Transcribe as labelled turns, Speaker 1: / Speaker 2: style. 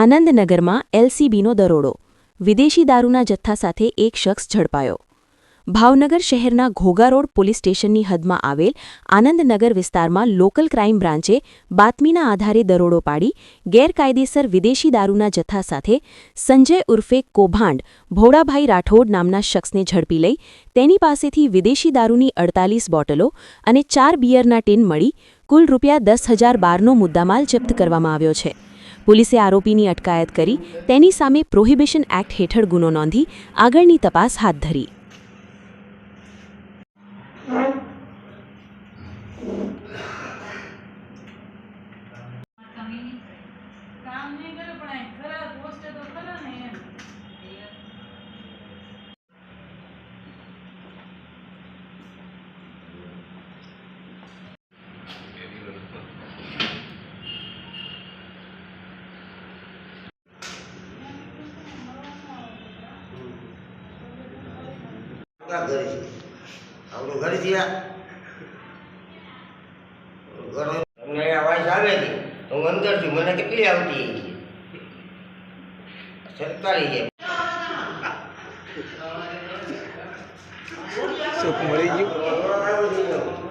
Speaker 1: આનંદનગરમાં એલસીબીનો દરોડો. વિદેશી દારૂના જથ્થા સાથે એક શખ્સ ઝડપાયો. ભાવનગર શહેરના ઘોઘા રોડ પોલીસ સ્ટેશનની હદમાં આવેલ આનંદનગર વિસ્તારમાં લોકલ ક્રાઇમ બ્રાન્ચે બાતમીના આધારે દરોડો પાડી ગેરકાયદેસર વિદેશી દારૂના જથ્થા સાથે સંજય ઉર્ફે કૌભાંડ ભોળાભાઈ રાઠોડ નામના શખ્સને ઝડપી લઈ તેની પાસેથી વિદેશી દારૂની અડતાલીસ બોટલો અને ચાર બિયરના ટીન મળી કુલ રૂપિયા દસ હજાર બારનો મુદ્દામાલ જપ્ત કરવામાં આવ્યો છે. પોલીસે આરોપીની અટકાયત કરી, તેની સામે પ્રોહિબિશન એક્ટ હેઠળ ગુનો નોંધી આગળની તપાસ હાથ ધરી.
Speaker 2: કામ નહીં કરે, પણ
Speaker 3: ક્યાં ઘરે છે. આપણું ઘર છે ઘર તમને વાઇસ આવે છે હું અંદર છું મને કેટલી આવતી છે? સરકારી છે.
Speaker 4: સુખ મળી
Speaker 3: ગયું.